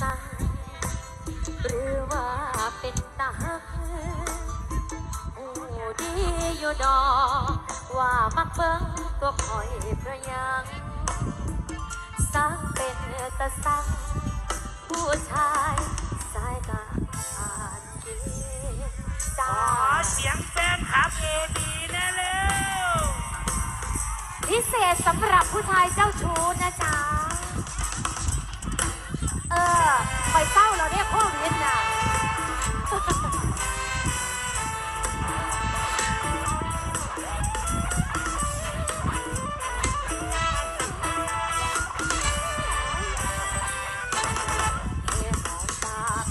สาหรือว่าเป็นตาหูดีอยู่ดอว่ามักเบิ้งตัวคอยประยังสังเป็นตะสังผู้ชายสายกาอ่านเกมตาเสียงแฟนครับเอดีแน่เร็วพิเศษสำหรับ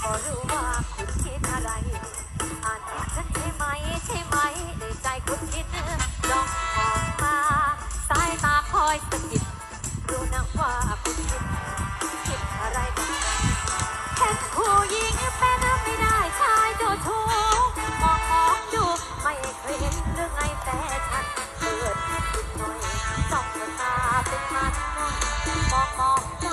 ก็รู้ว่าคุณคิดอะไรอ่านจิตฉันใช่ไหมใช่ไหมในใจคุณคิดลองมองมาสายตาคอยสะกิดรู้นะว่าคุณคิดคิดอะไรกันเห็นผู้หญิงเป็นไม่ได้ชายเจ้าชู้มองมองดูไม่เคยเห็นเรื่องไงแต่ฉันเปิดคิดหน่อยจ้องตาเป็นมันมองมอง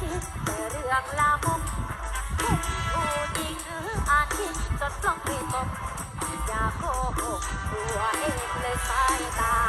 คิดแต่เรื่องลามกเห็นผู้หญิงอ่านคิดจนต้องมีตกอย่าโกหกตัวเองเลยสายตา